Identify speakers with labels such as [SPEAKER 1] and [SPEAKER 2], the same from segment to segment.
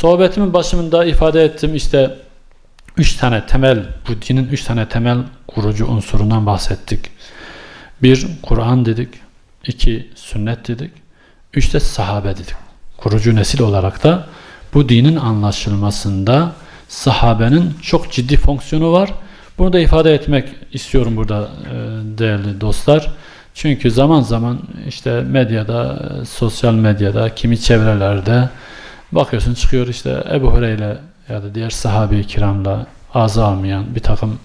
[SPEAKER 1] sohbetimin başında ifade ettim işte üç tane temel, bu dinin üç tane temel kurucu unsurundan bahsettik. Bir, Kur'an dedik. iki sünnet dedik. Üç de sahabe dedik. Kurucu nesil olarak da bu dinin anlaşılmasında sahabenin çok ciddi fonksiyonu var. Bunu da ifade etmek istiyorum burada e, değerli dostlar. Çünkü zaman zaman işte medyada, sosyal medyada, kimi çevrelerde bakıyorsun çıkıyor işte Ebu Hureyre ya da diğer sahabe-i kiramla ağza almayan bir takım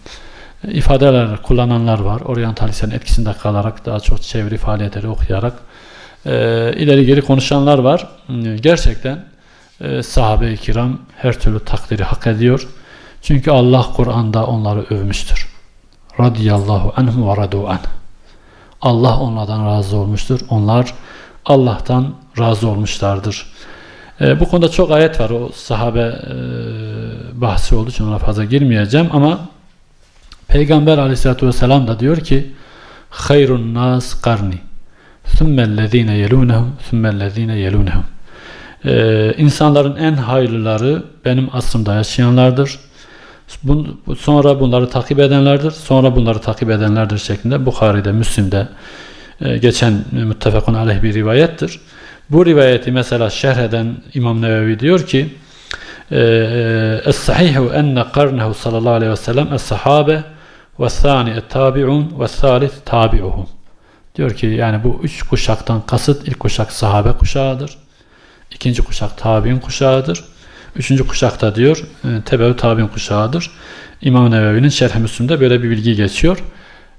[SPEAKER 1] e, ifadeler kullananlar var. Oryantalistlerin etkisinde kalarak daha çok çeviri faaliyetleri okuyarak e, ileri geri konuşanlar var. E, Gerçekten e, sahabe-i kiram her türlü takdiri hak ediyor. Çünkü Allah Kur'an'da onları övmüştür. Radiyallahu anhum ve radu. Allah onlardan razı olmuştur. Onlar Allah'tan razı olmuşlardır. E, bu konuda çok ayet var. O sahabe e, bahsi olduğu için ona fazla girmeyeceğim ama Peygamber aleyhissalatü vesselam da diyor ki hayrun nas karni thummellezine yelunehum thummellezine yelunehum ee, insanların en hayırlıları benim asrımda yaşayanlardır. Bun, sonra bunları takip edenlerdir. Sonra bunları takip edenlerdir şeklinde Bukhari'de, Müslim'de e, geçen müttefakun aleyh bir rivayettir. Bu rivayeti mesela şerh eden İmam Nevevi diyor ki e, Es-sahihu enne karnehu sallallahu aleyhi ve sellem es-sahabe ve thani et-tabi'un ve thalith tabi'uhum. Diyor ki yani bu üç kuşaktan kasıt ilk kuşak sahabe kuşağıdır. İkinci kuşak tabi'in kuşağıdır. Üçüncü kuşakta diyor e, tebe tabi'in kuşağıdır. İmam Nevevi'nin Şerh-i Müslim'de böyle bir bilgi geçiyor.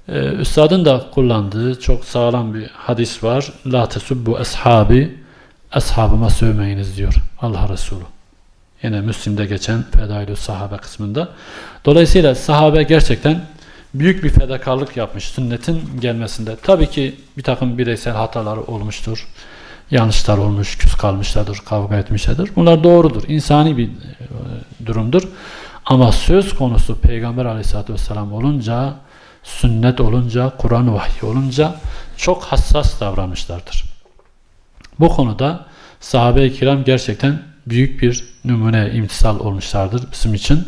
[SPEAKER 1] Ee, Üstadın da kullandığı çok sağlam bir hadis var. La tesubbu ashabi ashabıma sövmeyiniz diyor Allah Resulü. Yine Müslim'de geçen Fedailü Sahabe kısmında. Dolayısıyla sahabe gerçekten büyük bir fedakarlık yapmış sünnetin gelmesinde. Tabii ki bir takım bireysel hataları olmuştur. Yanlışlar olmuş, küs kalmışlardır, kavga etmişlerdir. Bunlar doğrudur. insani bir e, durumdur. Ama söz konusu Peygamber aleyhissalatü vesselam olunca, sünnet olunca, Kur'an vahyi olunca çok hassas davranmışlardır. Bu konuda sahabe-i kiram gerçekten büyük bir numune imtisal olmuşlardır bizim için.